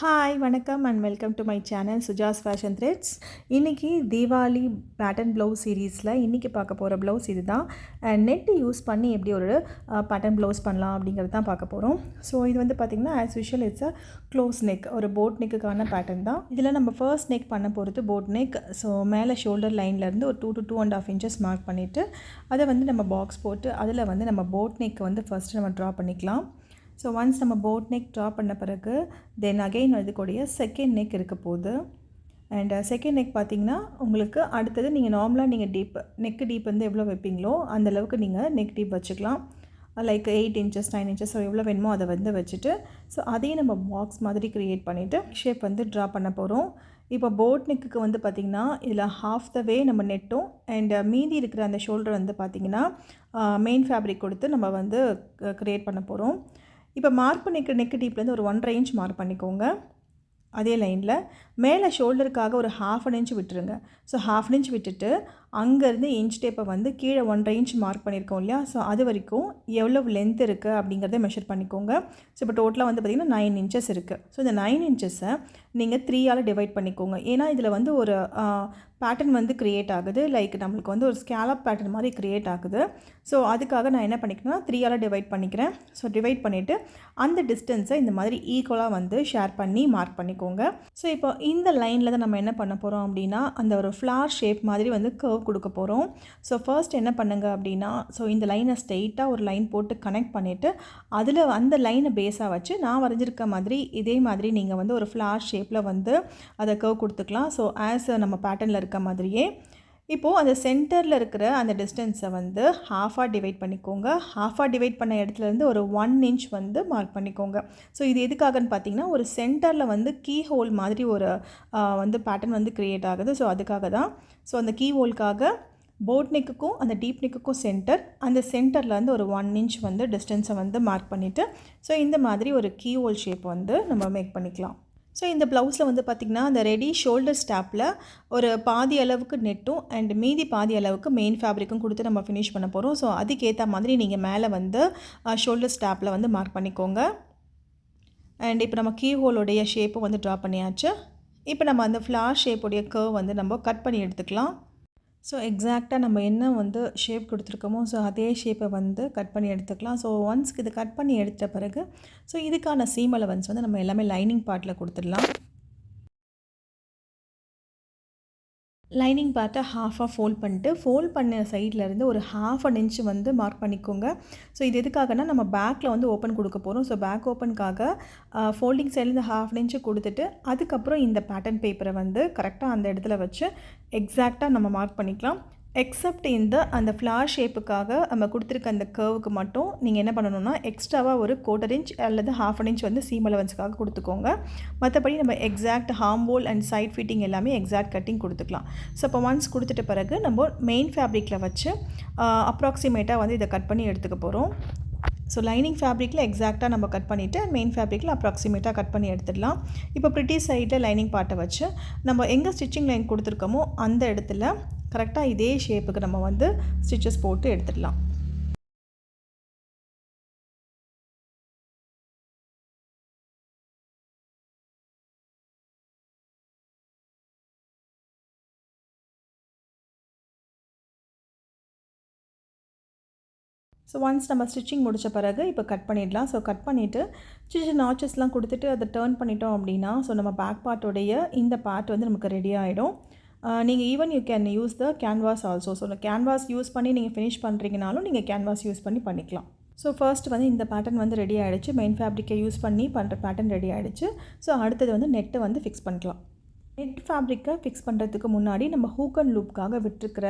Hi வணக்கம் and welcome to my channel Suja's fashion threads இன்றைக்கி Deepavali pattern blouse சீரீஸில் இன்றைக்கி பார்க்க போகிற ப்ளவுஸ் இது தான் நெட்டு யூஸ் பண்ணி எப்படி ஒரு பேட்டர்ன் ப்ளவுஸ் பண்ணலாம் அப்படிங்கிறது தான் பார்க்க போகிறோம் ஸோ இது வந்து பார்த்திங்கன்னா as usual it's a close neck ஒரு போட் நெக்குக்கான பேட்டர்ன் தான். இதில் நம்ம ஃபர்ஸ்ட் நெக் பண்ண போகிறது போட் நெக் ஸோ மேலே ஷோல்டர் லைன்லேருந்து ஒரு two to two and half inches mark பண்ணிவிட்டு அதை வந்து நம்ம பாக்ஸ் போட்டு அதில் வந்து நம்ம போட் நெக் வந்து ஃபஸ்ட்டு நம்ம ட்ரா பண்ணிக்கலாம். ஸோ ஒன்ஸ் நம்ம போட் நெக் ட்ரா பண்ண பிறகு தென் அகெயின் அதுக்கூடிய செகண்ட் நெக் இருக்க போகுது. அண்ட் செகண்ட் uh, நெக் பார்த்தீங்கன்னா உங்களுக்கு அடுத்தது நீங்கள் நார்மலாக நீங்கள் டீப் நெக் டீப் வந்து எவ்வளோ வைப்பீங்களோ அந்த அளவுக்கு நீங்கள் நெக் டீப் வச்சுக்கலாம். Like eight inches nine inches எவ்வளோ வேணுமோ அதை வந்து வச்சுட்டு ஸோ அதையும் நம்ம பாக்ஸ் மாதிரி க்ரியேட் பண்ணிவிட்டு ஷேப் வந்து ட்ரா பண்ண போகிறோம் இப்போ போட் நெக்குக்கு வந்து பார்த்திங்கன்னா இதில் ஹாஃப் த வே நம்ம நெட்டும் அண்ட் uh, மீதி இருக்கிற அந்த ஷோல்டர் வந்து பார்த்திங்கன்னா மெயின் uh, ஃபேப்ரிக் கொடுத்து நம்ம வந்து க்ரியேட் பண்ண போகிறோம் இப்போ மார்க் பண்ணிக்க நெக் டீப்லேருந்து ஒரு ஒன்றரை இன்ச் மார்க் பண்ணிக்கோங்க. அதே லைனில் மேலே ஷோல்டருக்காக ஒரு ஹாஃப் அன் இன்ச் விட்டுருங்க. ஸோ ஹாஃப் இன்ச் விட்டுட்டு அங்கேருந்து இன்ச் டேப்பை வந்து கீழே ஒன்றரை இன்ச் மார்க் பண்ணியிருக்கோம் இல்லையா? ஸோ அது வரைக்கும் எவ்வளோ லென்த் இருக்குது அப்படிங்கிறத மெஷர் பண்ணிக்கோங்க. ஸோ இப்போ டோட்டலாக வந்து பார்த்திங்கன்னா நைன் இன்ச்சஸ் இருக்குது ஸோ இந்த நைன் இன்ச்சஸை நீங்கள் த்ரீயால் டிவைட் பண்ணிக்கோங்க. ஏன்னா இதில் வந்து ஒரு பேட்டர்ன் வந்து க்ரியேட் ஆகுது. லைக் நம்மளுக்கு வந்து ஒரு ஸ்கேலப் பேட்டர்ன் மாதிரி க்ரியேட் ஆகுது. ஸோ அதுக்காக நான் என்ன பண்ணிக்கிறேன்னா த்ரீயால் டிவைட் பண்ணிக்கிறேன். ஸோ டிவைட் பண்ணிவிட்டு அந்த டிஸ்டன்ஸை இந்த மாதிரி ஈக்குவலாக வந்து ஷேர் பண்ணி மார்க் பண்ணிக்கோங்க. ஸோ இப்போ இந்த லைனில் தான் நம்ம என்ன பண்ண போகிறோம் அப்படின்னா அந்த ஒரு ஃப்ளார் ஷேப் மாதிரி வந்து கர்வ் கொடுக்க போகிறோம் ஸோ ஃபர்ஸ்ட் என்ன பண்ணுங்க அப்படின்னா ஸோ இந்த லைனை ஸ்ட்ரெயிட்டாக ஒரு லைன் போட்டு கனெக்ட் பண்ணிவிட்டு அதில் அந்த லைனை பேஸாக வச்சு நான் வரைஞ்சிருக்க மாதிரி இதே மாதிரி நீங்கள் வந்து ஒரு ஃப்ளார் ஷேப்பில் வந்து அதை கர்வ் கொடுத்துக்கலாம். ஸோ ஆஸ் நம்ம பேட்டர்னில் இருக்க மாதிரியே இப்போது அந்த சென்டரில் இருக்கிற அந்த டிஸ்டன்ஸை வந்து ஹாஃபாக டிவைட் பண்ணிக்கோங்க. ஹாஃபாக டிவைட் பண்ண இடத்துலேருந்து ஒரு ஒன் இன்ச் வந்து மார்க் பண்ணிக்கோங்க. ஸோ இது எதுக்காகன்னு பார்த்தீங்கன்னா ஒரு சென்டரில் வந்து கீ ஹோல் மாதிரி ஒரு வந்து பேட்டர்ன் வந்து க்ரியேட் ஆகுது. ஸோ அதுக்காக தான். ஸோ அந்த கீ ஹோல்க்காக போட் நெக்குக்கும் அந்த டீப் நெக்குக்கும் சென்டர் அந்த சென்டர்லேருந்து ஒரு ஒன் இன்ச் வந்து டிஸ்டன்ஸை வந்து மார்க் பண்ணிவிட்டு ஸோ இந்த மாதிரி ஒரு கீ ஹோல் ஷேப் வந்து நம்ம மேக் பண்ணிக்கலாம். ஸோ இந்த ப்ளவுஸில் வந்து பார்த்திங்கன்னா அந்த ரெடி ஷோல்டர் ஸ்டாப்பில் ஒரு பாதி அளவுக்கு நெட்டும் அண்ட் மீதி பாதி அளவுக்கு மெயின் ஃபேப்ரிக்கும் கொடுத்து நம்ம ஃபினிஷ் பண்ண போகிறோம் ஸோ அதுக்கேற்ற மாதிரி நீங்கள் மேலே வந்து ஷோல்டர் ஸ்டாப்பில் வந்து மார்க் பண்ணிக்கோங்க. அண்ட் இப்போ நம்ம கீ ஹோலுடைய ஷேப்பும் வந்து ட்ரா பண்ணியாச்சு. இப்போ நம்ம அந்த ஃப்ளார் ஷேப்புடைய கர்வ் வந்து நம்ம கட் பண்ணி எடுத்துக்கலாம். ஸோ எக்ஸாக்டாக நம்ம என்ன வந்து ஷேப் கொடுத்துருக்கோமோ ஸோ அதே ஷேப்பை வந்து கட் பண்ணி எடுத்துக்கலாம். ஸோ ஒன்ஸ்க்கு இது கட் பண்ணி எடுத்த பிறகு ஸோ இதுக்கான சீம் அலவன்ஸ் வந்து நம்ம எல்லாமே லைனிங் பார்ட்டில் கொடுத்துடலாம். லைனிங் பார்ட்டை ஹாஃபாக ஃபோல்ட் பண்ணிட்டு ஃபோல்ட் பண்ண சைட்லேருந்து ஒரு ஹாஃப் அன் இன்ச் வந்து மார்க் பண்ணிக்கோங்க. ஸோ இது எதுக்காகனா நம்ம பேக்கில் வந்து ஓப்பன் கொடுக்க போகிறோம் ஸோ பேக் ஓப்பனுக்காக ஃபோல்டிங் சைட்லேருந்து ஹாஃப் அன் இன்ச்சு கொடுத்துட்டு அதுக்கப்புறம் இந்த பேட்டர்ன் பேப்பரை வந்து கரெக்டாக அந்த இடத்துல வச்சு எக்ஸாக்டாக நம்ம மார்க் பண்ணிக்கலாம். எக்ஸப்ட் இந்த அந்த ஃப்ளார் ஷேப்புக்காக நம்ம கொடுத்துருக்க அந்த கர்வுக்கு மட்டும் நீங்கள் என்ன பண்ணணும்னா எக்ஸ்ட்ராவாக ஒரு குவார்டர் இன்ச் அல்லது ஹாஃப் அன் இன்ச் வந்து சீம் அலவன்ஸுக்காக கொடுத்துக்கோங்க. மற்றபடி நம்ம exact armhole and side fitting எல்லாமே எக்ஸாக்ட் கட்டிங் கொடுத்துக்கலாம். ஸோ இப்போ ஒன்ஸ் கொடுத்துட்ட பிறகு நம்ம மெயின் ஃபேப்ரிக்கில் வச்சு அப்ராக்சிமேட்டாக வந்து இதை கட் பண்ணி எடுத்துக்க போகிறோம் ஸோ லைனிங் ஃபேப்ரிக்கில் எக்ஸாக்டாக நம்ம கட் பண்ணிவிட்டு மெயின் ஃபேப்ரிக்கில் அப்ராக்சிமேட்டாக கட் பண்ணி எடுத்துடலாம். இப்போ ப்ரிட்டி சைடில் லைனிங் பார்ட்டை வச்சு நம்ம எங்கே ஸ்டிச்சிங் லைன் கொடுத்துருக்கோமோ அந்த இடத்துல கரெக்டாக இதே ஷேப்புக்கு நம்ம வந்து ஸ்டிச்சஸ் போட்டு எடுத்துடலாம். ஸோ ஒன்ஸ் நம்ம ஸ்டிச்சிங் முடித்த பிறகு இப்போ கட் பண்ணிடலாம். ஸோ கட் பண்ணிவிட்டு சின்ன சின்ன நாச்சஸ்லாம் கொடுத்துட்டு அதை டேர்ன் பண்ணிட்டோம் அப்படின்னா ஸோ நம்ம பேக் பார்ட்டோடைய இந்த பார்ட் வந்து நமக்கு ரெடி ஆகிடும் நீங்கள் even you can use the canvas also so canvas use பண்ணி நீங்கள் ஃபினிஷ் பண்ணுறீங்கனாலும் நீங்கள் கேன்வாஸ் யூஸ் பண்ணி பண்ணிக்கலாம். ஸோ ஃபர்ஸ்ட் வந்து இந்த பேட்டர்ன் வந்து ரெடி ஆகிடுச்சு மெயின் ஃபேப்ரிக்கை யூஸ் பண்ணி பண்ணுற பேட்டர்ன் ரெடி ஆகிடுச்சு ஸோ அடுத்தது வந்து நெட்டை வந்து ஃபிக்ஸ் பண்ணிக்கலாம். நெட் ஃபேப்ரிக்கை ஃபிக்ஸ் பண்ணுறதுக்கு முன்னாடி நம்ம ஹூக் அண்ட் லூப்புக்காக விட்டுருக்கிற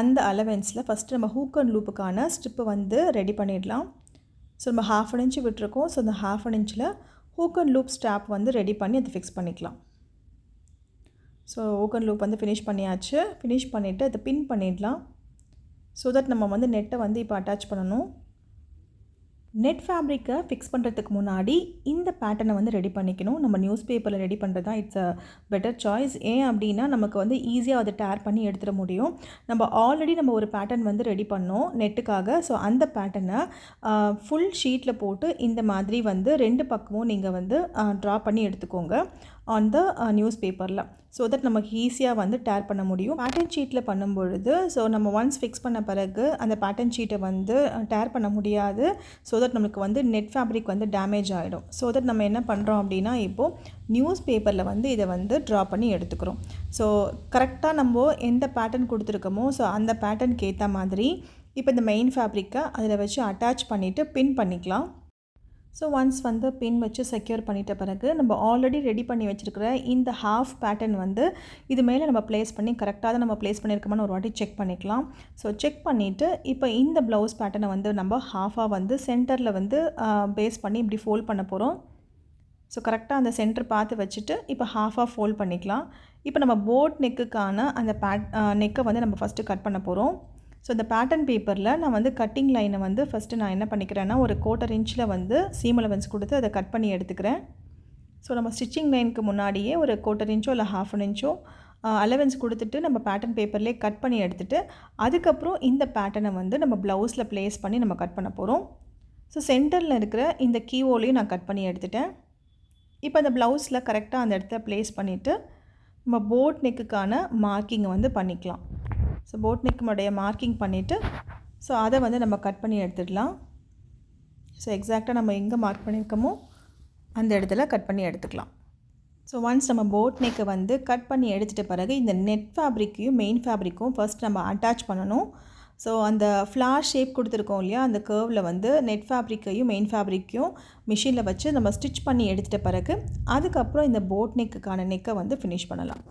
அந்த அலவென்ஸில் ஃபஸ்ட்டு நம்ம ஹூக் அண்ட் லூப்புக்கான ஸ்ட்ரிப்பை வந்து ரெடி பண்ணிடலாம். ஸோ நம்ம ஹாஃப் அன் இன்ச்சு விட்டுருக்கோம். ஸோ அந்த ஹாஃப் அன் இன்ச்சில் ஹூக் அண்ட் லூப் ஸ்டாப் வந்து ரெடி பண்ணி அதை ஃபிக்ஸ் பண்ணிக்கலாம். ஸோ ஓக்கன் லூப் வந்து ஃபினிஷ் பண்ணியாச்சு. ஃபினிஷ் பண்ணிவிட்டு அதை பின் பண்ணிடலாம். ஸோ தட் நம்ம வந்து நெட்டை வந்து இப்போ அட்டாச் பண்ணணும். நெட் ஃபேப்ரிக்கை ஃபிக்ஸ் பண்ணுறதுக்கு முன்னாடி இந்த பேட்டர்னை வந்து ரெடி பண்ணிக்கணும். நம்ம நியூஸ் பேப்பரில் ரெடி பண்ணுறது தான் இட்ஸ் அ பெட்டர் சாய்ஸ் ஏன் அப்படின்னா நமக்கு வந்து ஈஸியாக அதை டேர் பண்ணி எடுத்துட முடியும். நம்ம ஆல்ரெடி நம்ம ஒரு பேட்டர்ன் வந்து ரெடி பண்ணோம் நெட்டுக்காக ஸோ அந்த பேட்டர்னை ஃபுல் ஷீட்டில் போட்டு இந்த மாதிரி வந்து ரெண்டு பக்கமும் நீங்கள் வந்து ட்ரா பண்ணி எடுத்துக்கோங்க. ஆன் த நியூஸ் பேப்பரில் ஸோ தட் நமக்கு ஈஸியாக வந்து டேர் பண்ண முடியும். பேட்டன் ஷீட்டில் பண்ணும்பொழுது ஸோ நம்ம ஒன்ஸ் ஃபிக்ஸ் பண்ண பிறகு அந்த பேட்டன் ஷீட்டை வந்து டேர் பண்ண முடியாது. ஸோ தட் நம்மளுக்கு வந்து நெட் ஃபேப்ரிக் வந்து டேமேஜ் ஆகிடும் ஸோ தட் நம்ம என்ன பண்ணுறோம் அப்படின்னா இப்போது நியூஸ் பேப்பரில் வந்து இதை வந்து ட்ரா பண்ணி எடுத்துக்கிறோம். ஸோ கரெக்டாக நம்ம எந்த பேட்டர்ன் கொடுத்துருக்கோமோ ஸோ அந்த பேட்டர்னுக்கு ஏற்ற மாதிரி இப்போ இந்த மெயின் ஃபேப்ரிக்கை அதில் வச்சு அட்டாச் பண்ணிவிட்டு பின் பண்ணிக்கலாம். ஸோ ஒன்ஸ் வந்து பின் வச்சு செக்யூர் பண்ணிட்ட பிறகு நம்ம ஆல்ரெடி ரெடி பண்ணி வச்சுருக்கிற இந்த ஹாஃப் பேட்டர்ன் வந்து இது மேலே நம்ம ப்ளேஸ் பண்ணி கரெக்டாக தான் நம்ம ப்ளேஸ் பண்ணியிருக்கோமான்னு ஒரு வாட்டி செக் பண்ணிக்கலாம். ஸோ செக் பண்ணிவிட்டு இப்போ இந்த ப்ளவுஸ் பேட்டர்னை வந்து நம்ம ஹாஃபாக வந்து சென்டரில் வந்து பேஸ் பண்ணி இப்படி ஃபோல்ட் பண்ண போகிறோம் ஸோ கரெக்டாக அந்த சென்டர் பார்த்து வச்சுட்டு இப்போ ஹாஃபாக ஃபோல்ட் பண்ணிக்கலாம். இப்போ நம்ம போட் நெக்குக்கான அந்த பேட் நெக்கை வந்து நம்ம ஃபஸ்ட்டு கட் பண்ண போகிறோம் ஸோ இந்த பேட்டர்ன் பேப்பரில் நான் வந்து கட்டிங் லைனை வந்து ஃபஸ்ட்டு நான் என்ன பண்ணிக்கிறேன்னா ஒரு கோட்டர் இன்ச்சில் வந்து சீம் அலவன்ஸ் கொடுத்து அதை கட் பண்ணி எடுத்துக்கிறேன். ஸோ நம்ம ஸ்டிச்சிங் லைனுக்கு முன்னாடியே ஒரு கோட்டர் இன்ச்சோ இல்லை ஹாஃப் அன் இன்ச்சோ அலவன்ஸ் கொடுத்துட்டு நம்ம பேட்டர்ன் பேப்பர்லேயே கட் பண்ணி எடுத்துகிட்டு அதுக்கப்புறம் இந்த பேட்டர்னை வந்து நம்ம ப்ளவுஸில் ப்ளேஸ் பண்ணி நம்ம கட் பண்ண போகிறோம் ஸோ சென்டரில் இருக்கிற இந்த கீவோலையும் நான் கட் பண்ணி எடுத்துட்டேன். இப்போ அந்த ப்ளவுஸில் கரெக்டாக அந்த இடத்த ப்ளேஸ் பண்ணிவிட்டு நம்ம போட் நெக்குக்கான மார்க்கிங்கை வந்து பண்ணிக்கலாம். ஸோ போட் நெக்குடைய மார்க்கிங் பண்ணிவிட்டு ஸோ அதை வந்து நம்ம கட் பண்ணி எடுத்துடலாம். ஸோ எக்ஸாக்டாக நம்ம எங்கே மார்க் பண்ணியிருக்கோமோ அந்த இடத்துல கட் பண்ணி எடுத்துக்கலாம். ஸோ ஒன்ஸ் நம்ம போட் நெக்கை வந்து கட் பண்ணி எடுத்துகிட்ட பிறகு இந்த நெட் ஃபேப்ரிக்கையும் மெயின் ஃபேப்ரிக்கும் ஃபர்ஸ்ட் நம்ம அட்டாச் பண்ணணும். ஸோ அந்த ஃப்ளார் ஷேப் கொடுத்துருக்கோம் இல்லையா அந்த கேர்வில் வந்து நெட் ஃபேப்ரிக்கையும் மெயின் ஃபேப்ரிக்கையும் மிஷினில் வச்சு நம்ம ஸ்டிச் பண்ணி எடுத்துகிட்ட பிறகு அதுக்கப்புறம் இந்த போட் நெக்குக்கான நெக்கை வந்து ஃபினிஷ் பண்ணலாம்.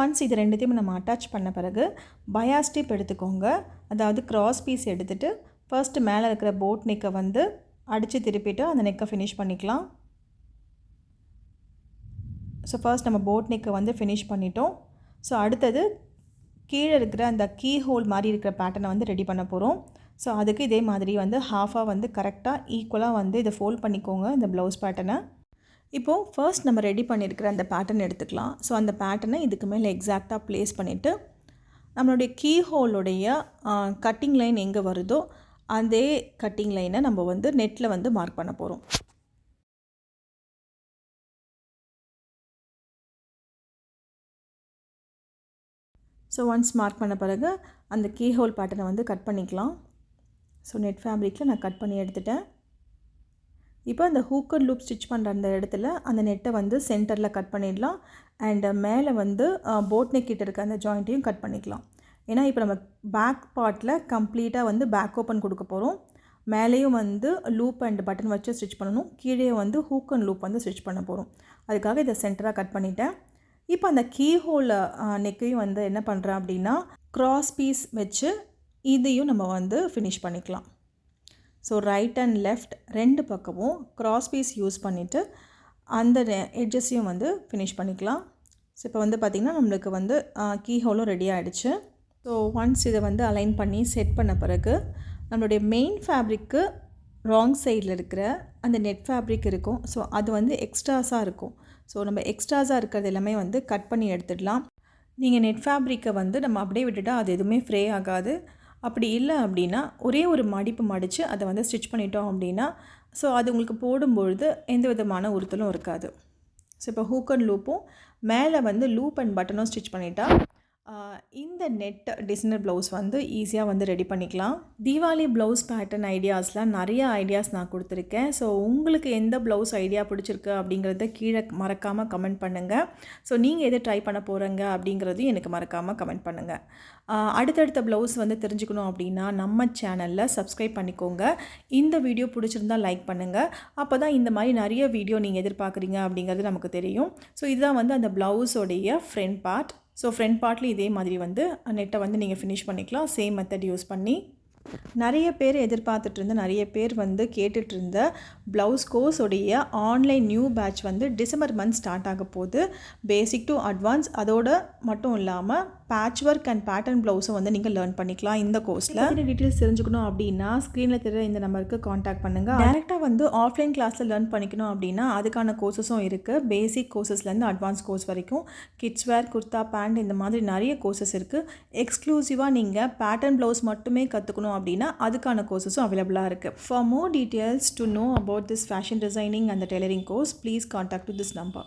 ஒன்ஸ் இது ரெண்டுத்தையும் நம்ம அட்டாச் பண்ண பிறகு பயாஸ் டிப் எடுத்துக்கோங்க. அதாவது க்ராஸ் பீஸ் எடுத்துகிட்டு ஃபர்ஸ்ட்டு மேலே இருக்கிற போட் நெக்கை வந்து அடித்து திருப்பிட்டு அந்த நெக்கை ஃபினிஷ் பண்ணிக்கலாம். ஸோ ஃபர்ஸ்ட் நம்ம போட் நெக்கை வந்து ஃபினிஷ் பண்ணிட்டோம். ஸோ அடுத்தது கீழே இருக்கிற அந்த கீ ஹோல் மாதிரி இருக்கிற பேட்டர்னை வந்து ரெடி பண்ண போகிறோம் ஸோ அதுக்கு இதே மாதிரி வந்து ஹாஃபாக வந்து கரெக்டாக ஈக்குவலாக வந்து இதை ஃபோல்ட் பண்ணிக்கோங்க இந்த ப்ளவுஸ் பேட்டர்னை இப்போது ஃபர்ஸ்ட் நம்ம ரெடி பண்ணியிருக்கிற அந்த பேட்டர்ன் எடுத்துக்கலாம். ஸோ அந்த பேட்டர்னை இதுக்கு மேலே எக்ஸாக்டாக ப்ளேஸ் பண்ணிவிட்டு நம்மளுடைய கீ ஹோலுடைய கட்டிங் லைன் எங்கே வருதோ அதே கட்டிங் லைனை நம்ம வந்து நெட்டில் வந்து மார்க் பண்ண போகிறோம் ஸோ ஒன்ஸ் மார்க் பண்ண பிறகு அந்த கீ ஹோல் பேட்டர்னை வந்து கட் பண்ணிக்கலாம். ஸோ நெட் ஃபேப்ரிக்கில் நான் கட் பண்ணி எடுத்துட்டேன். இப்போ அந்த ஹூக்கர் லூப் ஸ்டிச் பண்ணுற அந்த இடத்துல அந்த நெட்டை வந்து சென்டரில் கட் பண்ணிடலாம். அண்டு மேலே வந்து போட் நெக் கிட்ட இருக்க அந்த ஜாயிண்ட்டையும் கட் பண்ணிக்கலாம். ஏன்னா இப்போ நம்ம பேக் பார்ட்டில் கம்ப்ளீட்டாக வந்து பேக் ஓப்பன் கொடுக்க போகிறோம் மேலேயும் வந்து லூப் அண்ட் பட்டன் வச்சு ஸ்டிச் பண்ணணும். கீழே வந்து ஹூக் அண்ட் லூப் வந்து ஸ்டிச் பண்ண போகிறோம் அதுக்காக இதை சென்டராக கட் பண்ணிட்டேன். இப்போ அந்த கீ ஹோல் நெக்கையும் வந்து என்ன பண்ணுறேன் அப்படின்னா க்ராஸ் பீஸ் வச்சு இதையும் நம்ம வந்து ஃபினிஷ் பண்ணிக்கலாம். ஸோ ரைட் அண்ட் லெஃப்ட் ரெண்டு பக்கமும் க்ராஸ் பீஸ் யூஸ் பண்ணிவிட்டு அந்த எட்ஜஸையும் வந்து ஃபினிஷ் பண்ணிக்கலாம். ஸோ இப்போ வந்து பார்த்திங்கன்னா நம்மளுக்கு வந்து கீ ஹோலும் ரெடி ஆகிடுச்சு ஸோ ஒன்ஸ் இதை வந்து அலைன் பண்ணி செட் பண்ண பிறகு நம்மளுடைய மெயின் ஃபேப்ரிக்கு ராங் சைடில் இருக்கிற அந்த நெட் ஃபேப்ரிக் இருக்கும். ஸோ அது வந்து எக்ஸ்ட்ராஸாக இருக்கும். ஸோ நம்ம எக்ஸ்ட்ராஸாக இருக்கிறது எல்லாமே வந்து கட் பண்ணி எடுத்துடலாம். நீங்கள் நெட் ஃபேப்ரிக்கை வந்து நம்ம அப்படியே விட்டுட்டால் அது எதுவுமே ஃப்ரே ஆகாது. அப்படி இல்லை அப்படின்னா ஒரே ஒரு மடிப்பு மடித்து அதை வந்து ஸ்டிச் பண்ணிட்டோம் அப்படின்னா ஸோ அது உங்களுக்கு போடும்பொழுது எந்த விதமான உறுத்தலும் இருக்காது. ஸோ இப்போ ஹூக் அண்ட் லூப்பும் மேலே வந்து லூப் அண்ட் பட்டனும் ஸ்டிச் பண்ணிட்டா இந்த நெட் டிசைனர் ப்ளவுஸ் வந்து ஈஸியாக வந்து ரெடி பண்ணிக்கலாம். தீபாவளி ப்ளவுஸ் பேட்டர்ன் ஐடியாஸ்லாம் நிறைய ஐடியாஸ் நான் கொடுத்துருக்கேன். ஸோ உங்களுக்கு எந்த ப்ளவுஸ் ஐடியா பிடிச்சிருக்கு அப்படிங்கிறத கீழே மறக்காமல் கமெண்ட் பண்ணுங்கள் ஸோ நீங்கள் எதை ட்ரை பண்ண போகிறீங்க அப்படிங்கிறதையும் எனக்கு மறக்காமல் கமெண்ட் பண்ணுங்கள் அடுத்தடுத்த ப்ளவுஸ் வந்து தெரிஞ்சுக்கணும் அப்படின்னா நம்ம சேனலில் சப்ஸ்கிரைப் பண்ணிக்கோங்க. இந்த வீடியோ பிடிச்சிருந்தால் லைக் பண்ணுங்கள் அப்போ தான் இந்த மாதிரி நிறைய வீடியோ நீங்கள் எதிர்பார்க்குறீங்க அப்படிங்கிறது நமக்கு தெரியும். ஸோ இதுதான் வந்து அந்த ப்ளவுஸோடைய ஃப்ரண்ட் பார்ட் ஸோ ஃப்ரண்ட் பார்ட்லேயும் இதே மாதிரி வந்து நெட்டை வந்து நீங்கள் ஃபினிஷ் பண்ணிக்கலாம். சேம் மெத்தட் யூஸ் பண்ணி. நிறைய பேர் எதிர்பார்த்துட்டு இருந்த நிறைய பேர் வந்து கேட்டுட்டு இருந்த ப்ளவுஸ் கோர்ஸோடைய ஆன்லைன் நியூ பேட்ச் வந்து டிசம்பர் மந்த் ஸ்டார்ட் ஆக போகுது. பேசிக் டு அட்வான்ஸ் அதோட மட்டும் இல்லாமல் பேட்ச் ஒர்க் அண்ட் பேட்டர்ன் ப்ளவுஸும் வந்து நீங்கள் லேர்ன் பண்ணிக்கலாம் இந்த கோர்ஸில் டீட்டெயில்ஸ் தெரிஞ்சுக்கணும் அப்படின்னா ஸ்க்ரீனில் தெரிய இந்த நம்பருக்கு காண்டாக்ட் பண்ணுங்கள் டேரெக்டாக வந்து ஆஃப்லைன் கிளாஸில் லேர்ன் பண்ணிக்கணும் அப்படின்னா அதுக்கான கோர்சஸும் இருக்குது பேசிக் கோர்சஸ்லேருந்து அட்வான்ஸ் கோர்ஸ் வரைக்கும். கிட்ஸ் வேர் குர்தா பேண்ட் இந்த மாதிரி நிறைய கோர்சஸ் இருக்குது எக்ஸ்க்ளூசிவாக நீங்கள் பேட்டர்ன் ப்ளவுஸ் மட்டுமே கற்றுக்கணும் அப்படின்னா அதுக்கான கோர்சஸும் அவைலபிளாக இருக்குது for more details to know about this fashion designing and tailoring course please contact to this number